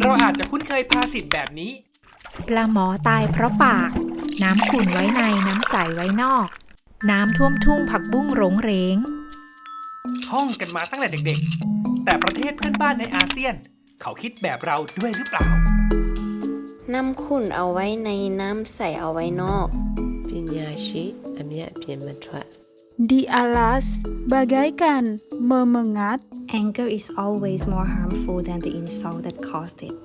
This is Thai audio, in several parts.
เราอาจจะคุ้นเคยภาษิตแบบนี้ ปลาหมอตายเพราะปาก น้ำขุ่นไว้ในน้ำใสไว้นอก น้ำท่วมทุ่งผักบุ้งหลงเรงท่องกันมาตั้งแต่เด็กๆ แต่ประเทศเพื่อนบ้านในอาเซียน เขาคิดแบบเราด้วยหรือเปล่า น้ำขุ่นเอาไว้ในน้ำใสเอาไว้นอกปิญญาชิอเมียเพียนมัทวะ Di alas, bagaikan memengat Anger is always more harmful than the insult that caused it.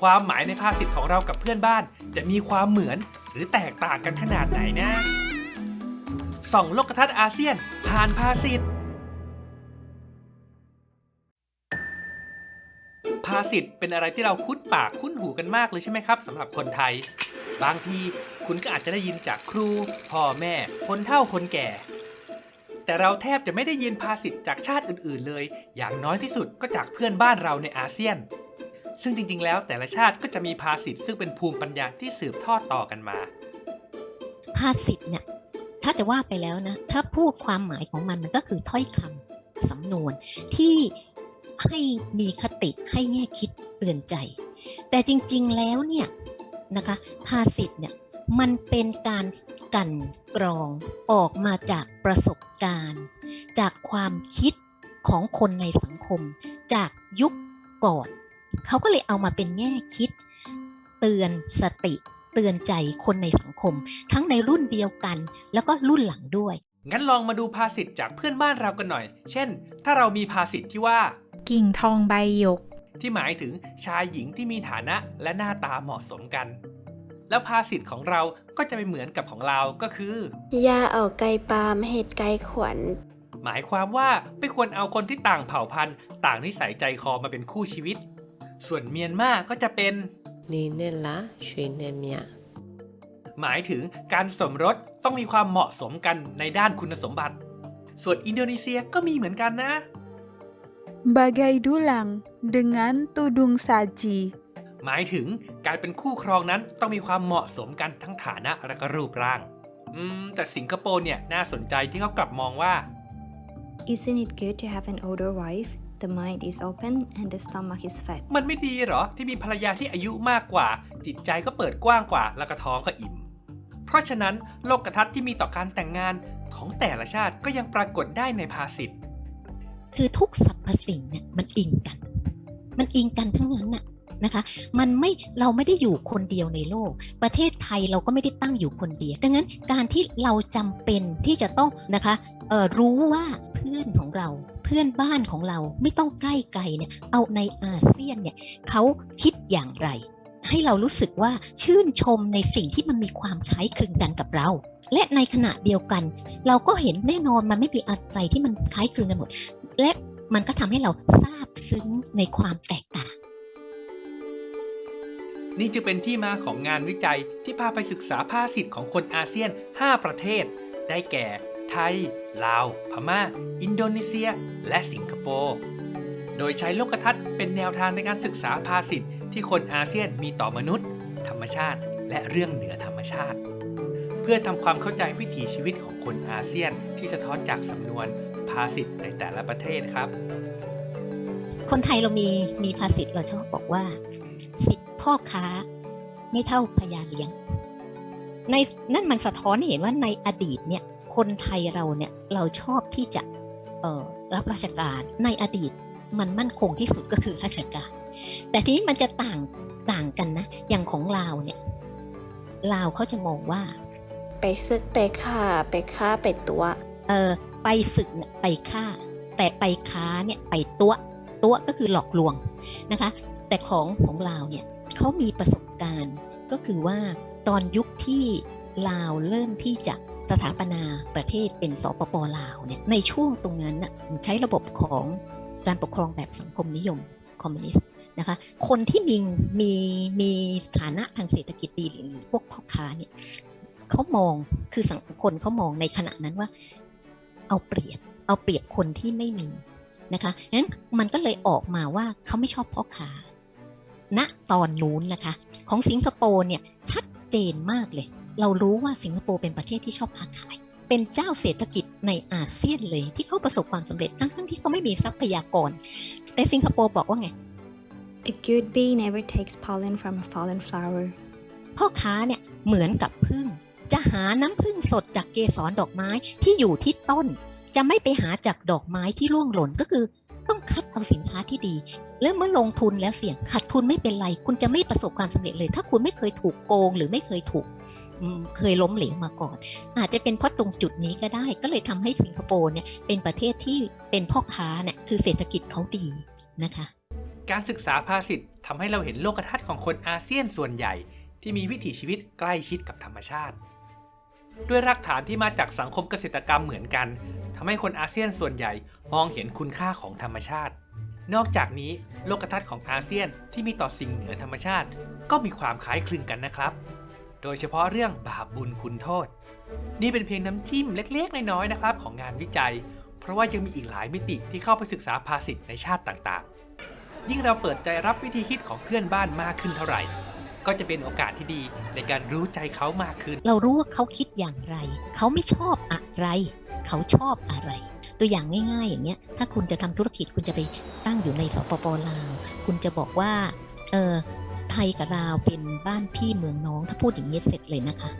ความหมายในภาษิตของเรากับเพื่อนบ้าน จะมีความเหมือนหรือแตกต่างกันขนาดไหนนะส่องโลกทัศน์อาเซียน ผ่านภาษิตภาษิตเป็นอะไรที่เราคุ้นปากคุ้นหูกันมากเลยใช่ไหมครับสำหรับคนไทย บางทีคุณก็อาจจะได้ยินจากครูพ่อแม่ คนเฒ่าคนแก่ แต่เราแทบจะไม่ได้ยินภาษิตจากชาติอื่นๆเลย อย่างน้อยที่สุดก็จากเพื่อนบ้านเราในอาเซียน ซึ่งจริงๆ แล้วแต่ละชาติก็จะมีภาษิตซึ่งเป็นภูมิปัญญาที่สืบทอดต่อกันมา ภาษิตเนี่ยถ้าจะว่าไปแล้วนะ ถ้าพูดความหมายของมันมันก็คือถ้อยคำสำนวนที่ให้มีคติให้แง่คิดเตือนใจ แต่จริงๆแล้วเนี่ยนะคะภาษิตเนี่ยมันเป็นการ กลั่นกรองออกมาจากประสบการณ์ จากความคิดของคนในสังคม จากยุคก่อนเขาก็เลยเอามาเป็นแง่คิด เตือนสติ เตือนใจคนในสังคม ทั้งในรุ่นเดียวกัน แล้วก็รุ่นหลังด้วย งั้นลองมาดูภาษิตจากเพื่อนบ้านเรากันหน่อย เช่น ถ้าเรามีภาษิตที่ว่า กิ่งทองใบหยก ที่หมายถึงชายหญิงที่มีฐานะและหน้าตาเหมาะสมกัน แล้วภาษิตของเราก็จะไปเหมือนกับของเราก็คือยาเอาไกลปามเหตุไกลขวัญหมายความว่าไม่ควรเอาคนที่ต่างเผ่าพันธุ์ต่างนิสัยใจคอมาเป็นคู่ชีวิต ส่วนเมียนมาก็จะเป็นนีเนละชวยเนเมียหมายถึงการสมรสต้องมีความเหมาะสมกันในด้านคุณสมบัติ ส่วนอินโดนีเซียก็มีเหมือนกันนะ bagai dulang dengan tudung saji หมายถึงการเป็นคู่ครองนั้นต้องมีความเหมาะสมกันทั้งฐานะและก็รูปร่าง อืม แต่สิงคโปร์เนี่ยน่าสนใจที่เขากลับมองว่า Isn't it good to have an older wife? The mind is open and the stomach is fat. มันไม่ดีเหรอ ที่มีภรรยาที่อายุมากกว่า จิตใจก็เปิดกว้างกว่า แล้วก็ท้องก็อิ่ม เพราะฉะนั้นโลกทัศน์ที่มีต่อการแต่งงานของแต่ละชาติก็ยังปรากฏได้ในภาษิตคือทุกสรรพสิ่งเนี่ยมันอิงกัน มันอิงกันทั้งนั้นน่ะ นะคะ มันไม่เราไม่ได้อยู่คนเดียวในโลก ประเทศไทยเราก็ไม่ได้ตั้งอยู่คนเดียว ดังนั้นการที่เราจำเป็นที่จะต้องนะคะรู้ว่าเพื่อนของเราเพื่อนบ้านของเราไม่ต้องใกล้ไกลเนี่ยเอาในอาเซียนเนี่ยเขาคิดอย่างไร ให้เรารู้สึกว่าชื่นชมในสิ่งที่มันมีความคล้ายคลึงกันกับเราและในขณะเดียวกัน เราก็เห็นแน่นอนมันไม่มีอะไรที่มันคล้ายคลึงกันหมด และมันก็ทำให้เราซาบซึ้งในความแตก นี่จะเป็นที่มาของงานวิจัยที่พาไปศึกษาภาษิตของคนอาเซียน 5 ประเทศ ได้แก่ ไทย ลาว พม่า อินโดนีเซีย และสิงคโปร์ โดยใช้โลกทัศน์เป็นแนวทางในการศึกษาภาษิตที่คนอาเซียนมีต่อมนุษย์ ธรรมชาติ และเรื่องเหนือธรรมชาติ เพื่อทำความเข้าใจวิถีชีวิตของคนอาเซียนที่สะท้อนจากสำนวนภาษิตในแต่ละประเทศครับ คนไทยเรามีมีภาษิตเราชอบบอกว่า พ่อค้า ไม่เท่าพญาเลี้ยง ในนั่นมันสะท้อนให้เห็นว่าในอดีตเนี่ยคนไทยเราเนี่ยเราชอบที่จะเอ่อรับราชการในอดีตมันมั่นคงที่สุดก็คือราชการ แต่ทีนี้มันจะต่างต่างกันนะ อย่างของลาวเนี่ยลาวเขาจะมองว่า ไปซึกไปฆ่าไปฆ่าไปตัวเออไปศึกเนี่ยไปฆ่า แต่ไปค้าเนี่ยไปตัวตัวก็คือหลอกลวงนะคะ แต่ของของลาวเนี่ยเขามีประสบการณ์ก็คือว่าตอนยุคที่ลาวเริ่มที่จะสถาปนาประเทศเป็นสปปลาวเนี่ยในช่วงตรงนั้นน่ะใช้ระบบของการปกครองแบบสังคมนิยมคอมมิวนิสต์นะคะคนที่มีมีมีฐานะทางเศรษฐกิจดีหรือพวกพ่อค้าเนี่ยเขามองคือสังคนเขามองในขณะนั้นว่า เอาเปรียบเอาเปรียบคนที่ไม่มีนะคะงั้นมันก็เลยออกมาว่าเขาไม่ชอบพ่อค้า ณตอนนู้นนะคะ ของสิงคโปร์เนี่ยชัดเจนมากเลย เรารู้ว่าสิงคโปร์เป็นประเทศที่ชอบค้าขาย เป็นเจ้าเศรษฐกิจในอาเซียนเลย ที่เขาประสบความสำเร็จทั้งทั้งที่เขาไม่มีทรัพยากร แต่สิงคโปร์บอกว่าไง A good bee never takes pollen from a fallen flower. พ่อค้าเนี่ยเหมือนกับพึ่ง จะหาน้ำพึ่งสดจากเกสรดอกไม้ที่อยู่ที่ต้น จะไม่ไปหาจากดอกไม้ที่ร่วงหล่นก็คือ ต้องคัดเอาสินค้าที่ดี แล้วเมื่อลงทุนแล้วเสี่ยงขาดทุนไม่เป็นไร คุณจะไม่ประสบความสำเร็จเลย ถ้าคุณไม่เคยถูกโกงหรือไม่เคยถูกเคยล้มเหลวมาก่อน อาจจะเป็นเพราะตรงจุดนี้ก็ได้ ก็เลยทำให้สิงคโปร์เนี่ยเป็นประเทศที่เป็นพ่อค้าเนี่ยคือเศรษฐกิจเขาดีนะคะ การศึกษาภาษิตทำให้เราเห็นโลกทัศน์ของคนอาเซียนส่วนใหญ่ ที่มีวิถีชีวิตใกล้ชิดกับธรรมชาติ ด้วยรากฐานที่มาจากสังคมเกษตรกรรมเหมือนกันทำให้คนอาเซียนส่วนใหญ่มองเห็นคุณค่าของธรรมชาติ นอกจากนี้โลกทัศน์ของอาเซียนที่มีต่อสิ่งเหนือธรรมชาติ ก็มีความคล้ายคลึงกันนะครับ โดยเฉพาะเรื่องบาปบุญคุณโทษ นี่เป็นเพียงน้ำจิ้มเล็กๆ น้อยๆนะครับ ของงานวิจัย เพราะว่ายังมีอีกหลายมิติที่เข้าไปศึกษาภาษิตในชาติต่างๆ ยิ่งเราเปิดใจรับวิธีคิดของเพื่อนบ้านมากขึ้นเท่าไหร่ ก็จะเป็นโอกาสที่ดีในการรู้ใจเขามากขึ้น เรารู้ว่าเขาคิดอย่างไร เขาไม่ชอบอะไร เขาชอบอะไร ตัวอย่างง่ายๆ อย่างเงี้ย ถ้าคุณจะทำธุรกิจคุณจะไปตั้งอยู่ในสปปลาว คุณจะบอกว่า เออไทยกับลาวเป็นบ้านพี่เมืองน้อง ถ้าพูดอย่างนี้เสร็จเลยนะคะ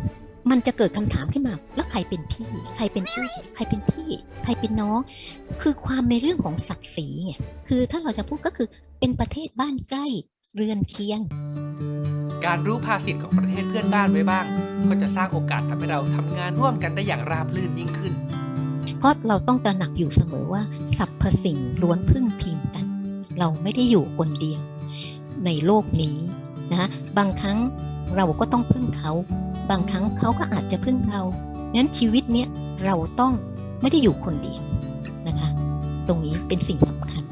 มันจะเกิดคำถามขึ้นมา แล้วใครเป็นพี่ ใครเป็นพี่ใครเป็นพี่ ใครเป็นน้อง คือความในเรื่องของศักดิ์ศรีไง คือถ้าเราจะพูดก็คือเป็นประเทศบ้านใกล้เรือนเคียง การรู้ภาษิตของประเทศเพื่อนบ้านไว้บ้าง ก็จะสร้างโอกาสทำให้เราทำงานร่วมกันได้อย่างราบรื่นยิ่งขึ้น เพราะเราต้องตระหนักอยู่เสมอว่าสรรพสิ่งล้วนพึ่งพิงกัน เราไม่ได้อยู่คนเดียว ในโลกนี้นะบางครั้งเราก็ต้องพึ่งเขา บางครั้งเขาก็อาจจะพึ่งเรางั้นชีวิตเนี้ยเราต้องไม่ได้อยู่คนเดียวนะคะ ตรงนี้เป็นสิ่งสำคัญ